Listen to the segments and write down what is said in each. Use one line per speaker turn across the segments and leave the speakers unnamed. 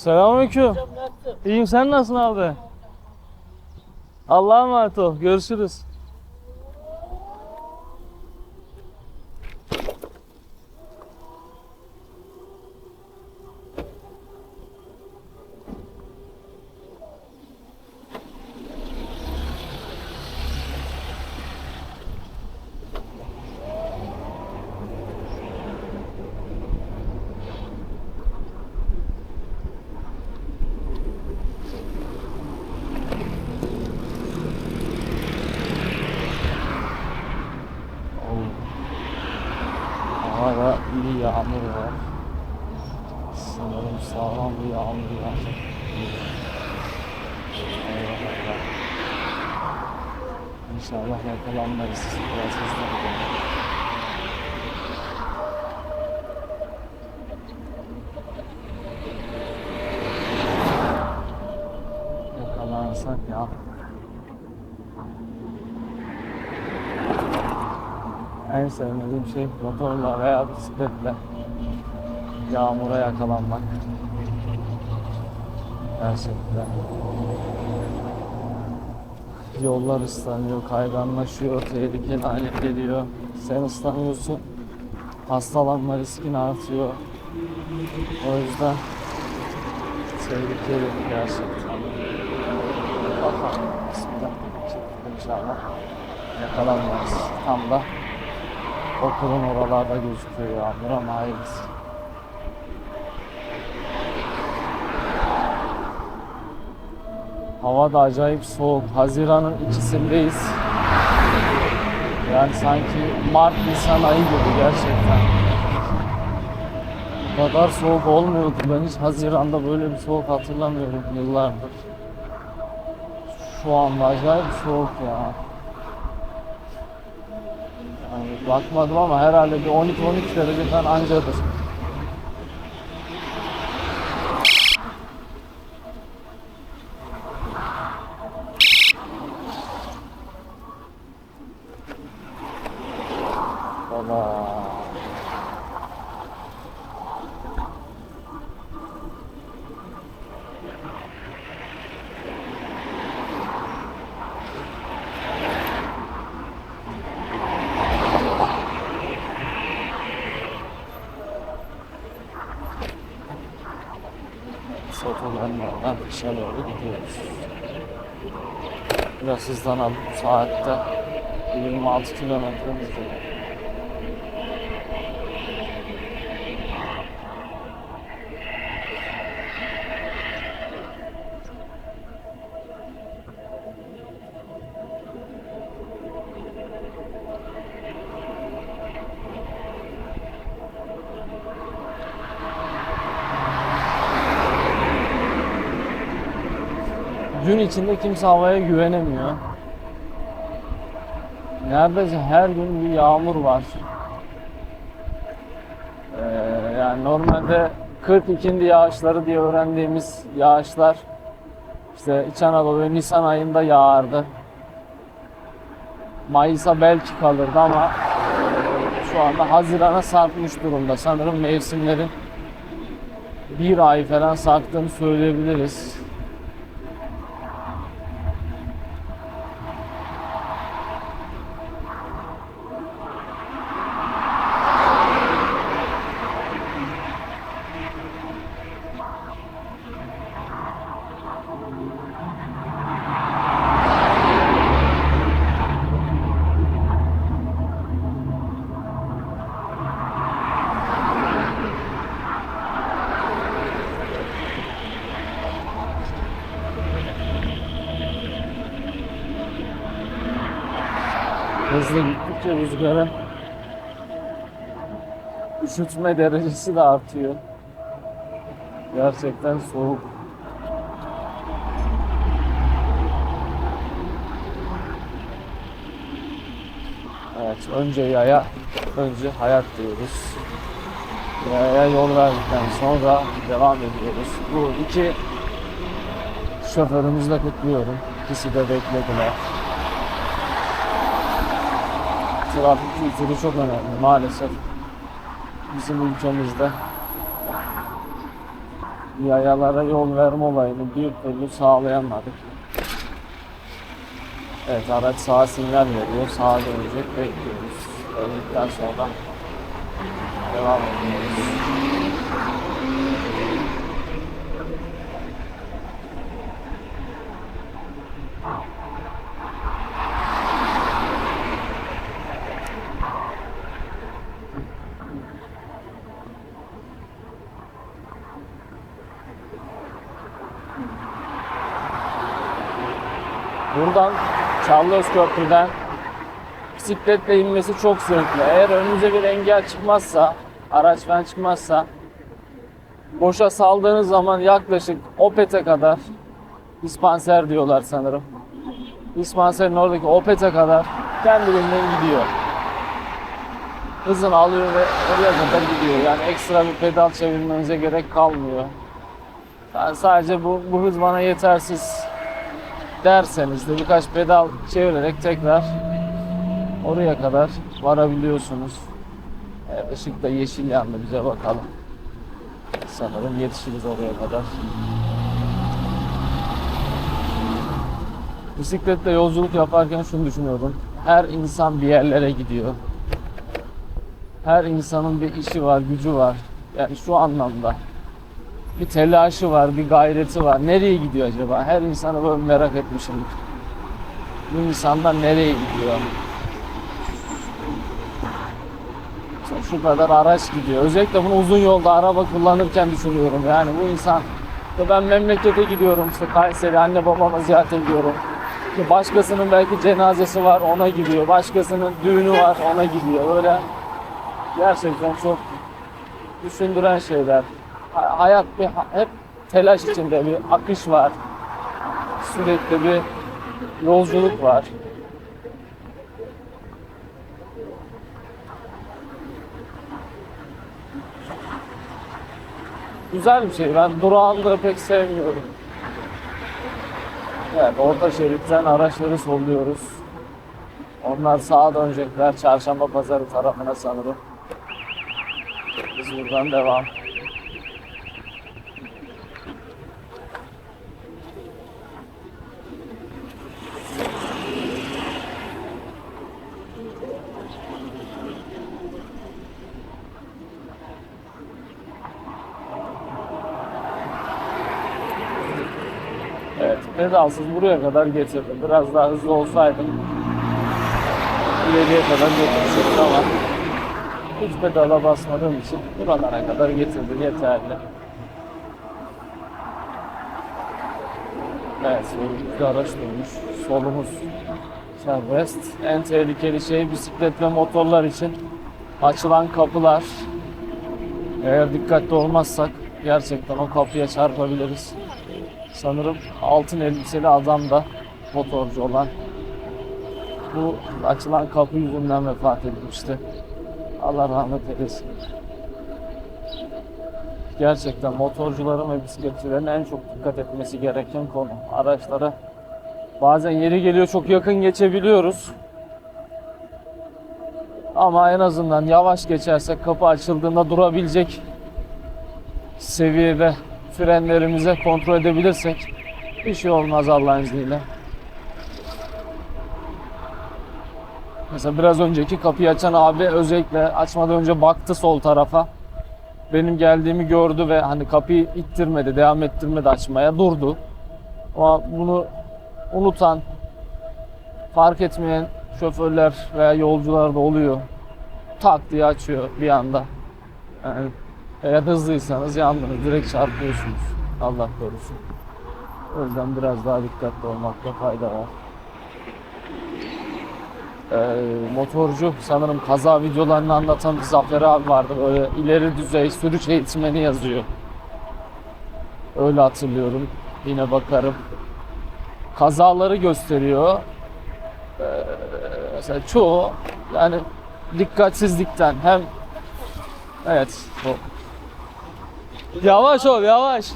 Selamünaleyküm. İyiyim sen nasılsın abi? Allah'a emanet ol. Görüşürüz. Havada iyi yağmur. Sanırım sağlam bir yağmur yağacak. Allah Allah. İnşallah yakalanmayız. Biraz hızlı gidelim. Yakalansak ya. En sevmediğim şey motorla veya bisikletle yağmura yakalanmak. Gerçekten. Yollar ıslanıyor, kayganlaşıyor, tehlikeli hale geliyor. Sen ıslanıyorsun, hastalanma riskin artıyor. O yüzden tehlikeli gerçekten. Bakalım, bismillah. İnşallah yakalanmayız. Tam da Okulun oralarda gözüküyor yağmur ama hayırlısı. Hava da acayip soğuk. Haziran'ın ikisindeyiz. Yani sanki Mart Nisan ayı gibi gerçekten. Bu kadar soğuk olmuyordu. Ben hiç Haziran'da böyle bir soğuk hatırlamıyorum yıllardır. Şu anda acayip soğuk ya. Yani bakmadım ama herhalde bir 12-13 derece falan ancadır. Sotolarından dışarı doğru gidiyoruz. Biraz hızlanalım. Saatte 26 kilometre hızlı. Gün içinde kimse havaya güvenemiyor. Neredeyse her gün bir yağmur var. Ee, yani normalde 42. yağışları diye öğrendiğimiz yağışlar işte İç Anadolu Nisan ayında yağardı. Mayıs'a belki kalırdı ama şu anda Haziran'a sarkmış durumda. Sanırım mevsimlerin bir ay falan sarktığını söyleyebiliriz. Hızlı rüzgarın üşütme derecesi de artıyor. Gerçekten soğuk. Evet, önce yaya, önce hayat diyoruz. Yaya yol verdikten sonra devam ediyoruz. Bu iki şoförümüzü de kutluyorum. İkisi de beklediler. Trafik kültürü çok önemli maalesef bizim ülkemizde. yayalara yol verme olayını bir türlü sağlayamadık. Evet araç sağa sinyal veriyor. Sağa dönecek bekliyoruz. Döndükten sonra devam ediyoruz. Buradan Çağlaöz Köprü'den bisikletle inmesi çok zevkli. Eğer önünüze bir engel çıkmazsa, araç falan çıkmazsa boşa saldığınız zaman yaklaşık Opet'e kadar dispanser diyorlar sanırım. Dispanserin oradaki Opet'e kadar kendiliğinden gidiyor. Hızını alıyor ve oraya kadar gidiyor. Yani ekstra bir pedal çevirmenize gerek kalmıyor. Yani sadece bu, bu hız bana yetersiz derseniz de birkaç pedal çevirerek tekrar oraya kadar varabiliyorsunuz. Evet, ışık da yeşil yandı bize bakalım. Sanırım yetişiriz oraya kadar. Bisikletle yolculuk yaparken şunu düşünüyordum. Her insan bir yerlere gidiyor. Her insanın bir işi var, gücü var. Yani şu anlamda bir telaşı var, bir gayreti var. Nereye gidiyor acaba? Her insanı böyle merak etmişimdir. Bu insanlar nereye gidiyor? Şu kadar araç gidiyor. Özellikle bunu uzun yolda araba kullanırken düşünüyorum. Yani bu insan ben memlekete gidiyorum işte Kayseri anne babama ziyaret ediyorum. Başkasının belki cenazesi var ona gidiyor. Başkasının düğünü var ona gidiyor. Öyle gerçekten çok düşündüren şeyler. Ha- Hayat bir hep telaş içinde bir akış var. Sürekli bir yolculuk var. Güzel bir şey. Ben durağanlığı pek sevmiyorum. Evet, orta şeritten araçları solluyoruz. Onlar sağa dönecekler. Çarşamba pazarı tarafına sanırım. Biz buradan devam. Evet, pedalsız buraya kadar getirdim. Biraz daha hızlı olsaydım ileriye kadar götürecektim ama hiç pedala basmadığım için buralara kadar getirdim yeterli. Evet, bir araç durmuş. Solumuz serbest. En tehlikeli şey bisiklet ve motorlar için açılan kapılar. Eğer dikkatli olmazsak gerçekten o kapıya çarpabiliriz. Sanırım altın elbiseli adam da motorcu olan bu açılan kapı yüzünden vefat etmişti. Allah rahmet eylesin. Gerçekten motorcuların ve bisikletçilerin en çok dikkat etmesi gereken konu. Araçlara bazen yeri geliyor çok yakın geçebiliyoruz. Ama en azından yavaş geçersek kapı açıldığında durabilecek seviyede frenlerimize kontrol edebilirsek bir şey olmaz Allah'ın izniyle. Mesela biraz önceki kapıyı açan abi özellikle açmadan önce baktı sol tarafa. Benim geldiğimi gördü ve hani kapıyı ittirmedi, devam ettirmedi açmaya, durdu. Ama bunu unutan, fark etmeyen şoförler veya yolcular da oluyor. Tak diye açıyor bir anda. Yani eğer hızlıysanız yandınız, direkt çarpıyorsunuz. Allah korusun. O yüzden biraz daha dikkatli olmakta fayda var. Ee, motorcu sanırım kaza videolarını anlatan bir Zafer abi vardı. Böyle ileri düzey sürüş eğitmeni yazıyor. Öyle hatırlıyorum. Yine bakarım. Kazaları gösteriyor. Ee, mesela çoğu yani dikkatsizlikten hem evet o Yavaş ol yavaş.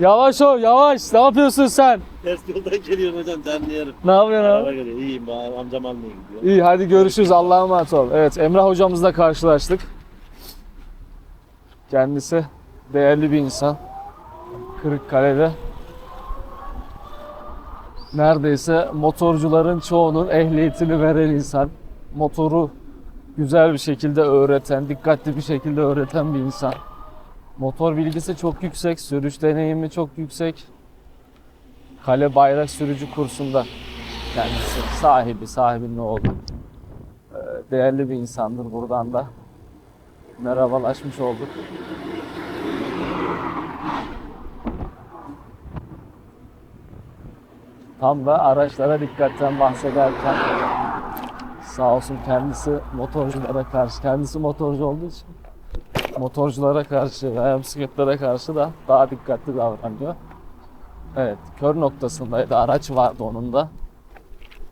Yavaş ol yavaş. Ne yapıyorsun sen?
Ters yoldan geliyorum hocam demleyelim.
Ne yapıyorsun
Araba
abi?
geliyor. İyiyim amcam almaya gidiyor.
İyi hadi görüşürüz. Allah'a emanet ol. Evet Emrah hocamızla karşılaştık. Kendisi değerli bir insan. Kırıkkale'de neredeyse motorcuların çoğunun ehliyetini veren insan. Motoru güzel bir şekilde öğreten, dikkatli bir şekilde öğreten bir insan. Motor bilgisi çok yüksek, sürüş deneyimi çok yüksek. Kale bayrak sürücü kursunda kendisi sahibi, sahibinin oğlu. Ee, Değerli bir insandır buradan da. Merhabalaşmış olduk. Tam da araçlara dikkatten bahsederken sağ olsun kendisi motorculara karşı, kendisi motorcu olduğu için motorculara karşı veya bisikletlere karşı da daha dikkatli davranıyor. Evet, kör noktasındaydı. Araç vardı onun da.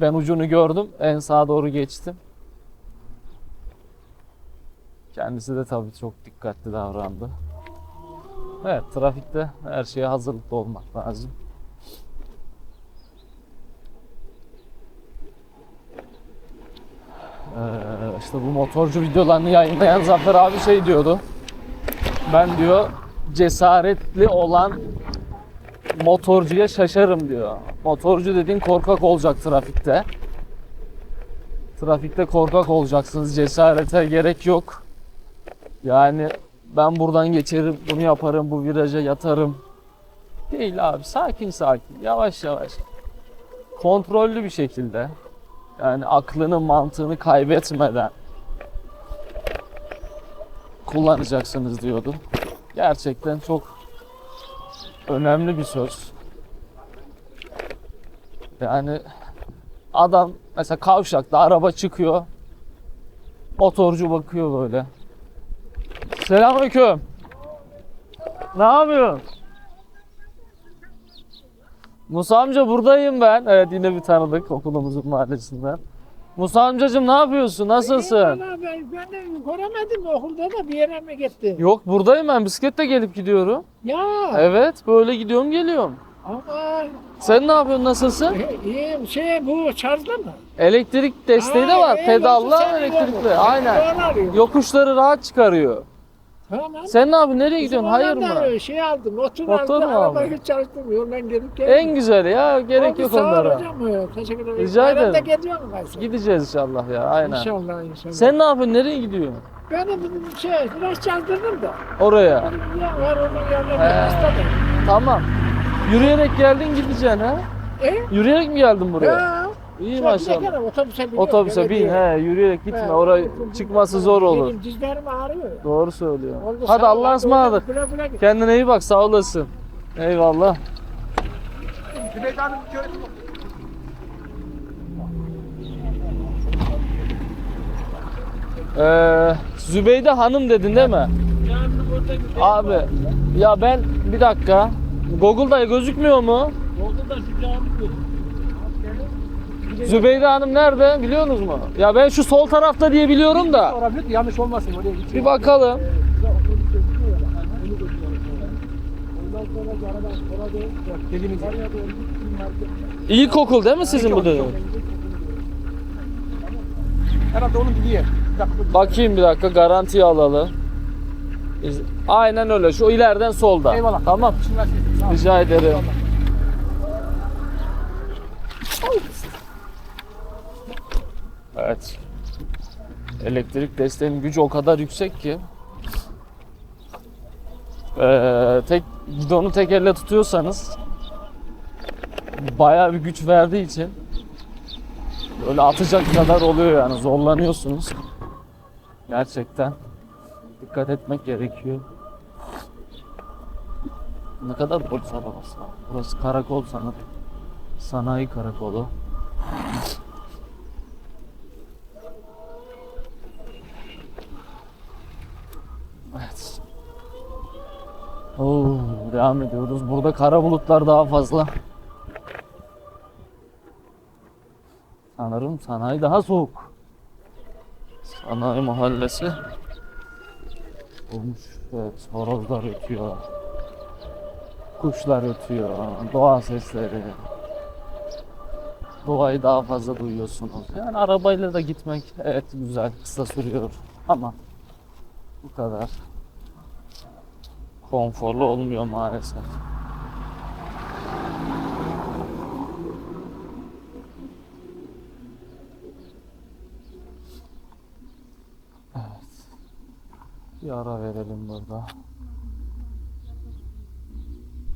Ben ucunu gördüm. En sağa doğru geçtim. Kendisi de tabii çok dikkatli davrandı. Evet, trafikte her şeye hazırlıklı olmak lazım. Ee, işte bu motorcu videolarını yayınlayan Zafer abi şey diyordu. Ben diyor cesaretli olan motorcuya şaşarım diyor. Motorcu dediğin korkak olacak trafikte. Trafikte korkak olacaksınız. Cesarete gerek yok. Yani ben buradan geçerim, bunu yaparım, bu viraja yatarım. Değil abi. Sakin sakin. Yavaş yavaş. Kontrollü bir şekilde. Yani aklını, mantığını kaybetmeden kullanacaksınız diyordu. Gerçekten çok önemli bir söz. Yani adam mesela kavşakta araba çıkıyor. Motorcu bakıyor böyle. Selamünaleyküm. Ne yapıyorsun? Musa amca buradayım ben. Evet yine bir tanıdık okulumuzun mahallesinden. Musa amcacığım ne yapıyorsun? Nasılsın?
Eyvallah ben, ben de göremedim okulda da bir yere mi gitti?
Yok buradayım ben bisikletle gelip gidiyorum.
Ya
Evet böyle gidiyorum geliyorum.
ama
Sen ne yapıyorsun nasılsın?
e, iyi şey bu şarjlı mı?
Elektrik desteği de var.
iyi, sen
elektrikli.
iyi
Aynen. Yokuşları rahat çıkarıyor.
Tamam.
Sen ne yapıyorsun? Nereye gidiyorsun? Hayır mı?
Şey aldım, motor,
Motor
aldım,
mu
araba
aldın?
hiç çalıştırmıyor. Ben gelip geldim.
En güzeli ya. Gerek yok onlara.
Hocam, teşekkür ederim.
Rica
Bayramda
ederim.
geliyor mu Kayseri?
Gideceğiz inşallah ya. Aynen.
İnşallah inşallah.
Sen ne yapıyorsun? Nereye gidiyorsun?
Ben de bir şey, biraz çaldırdım da.
Oraya.
Ya var onun yanında
He.
bir hasta da.
Tamam. Yürüyerek geldin gideceksin ha?
E?
Yürüyerek mi geldin buraya?
Ya.
İyi
Sen
maşallah.
kere Otobüse biniyorum.
Otobüse bin
belediye.
he yürüyerek gitme
He.
oraya çıkması zor olur.
Benim dizlerim ağrıyor.
Doğru söylüyor.
Oldu,
Hadi
sağ ol.
Allah'a ısmarladık.
Güle güle git.
Kendine iyi bak sağ olasın. Eyvallah. Ee, Zübeyde Hanım dedin değil mi? Abi ya ben bir dakika Google'da gözükmüyor mu?
Google'da şu cami
Zübeyde Hanım nerede biliyorsunuz mu? Ya ben şu sol tarafta diye biliyorum da
Olabilir yanlış olmasın oraya
bir bakalım. İlkokul değil mi sizin bu dönem?
Herhalde onun gibi yer.
Bakayım bir dakika garantiye alalım. Aynen öyle. Şu ileriden solda.
Eyvallah.
Tamam. Rica ederim. Evet. Elektrik desteğinin gücü o kadar yüksek ki. Ee, tek gidonu tek elle tutuyorsanız bayağı bir güç verdiği için böyle atacak kadar oluyor yani zorlanıyorsunuz. Gerçekten dikkat etmek gerekiyor. Ne kadar polis arabası var. Burası karakol sanırım. Sanayi karakolu. Evet. Oo, devam ediyoruz. Burada kara bulutlar daha fazla. Sanırım sanayi daha soğuk. Sanayi mahallesi. Olmuş. Evet, horozlar ötüyor. Kuşlar ötüyor. Doğa sesleri. Doğayı daha fazla duyuyorsunuz. Yani arabayla da gitmek evet güzel, kısa sürüyor ama bu kadar. Konforlu olmuyor maalesef. Evet. Bir ara verelim burada.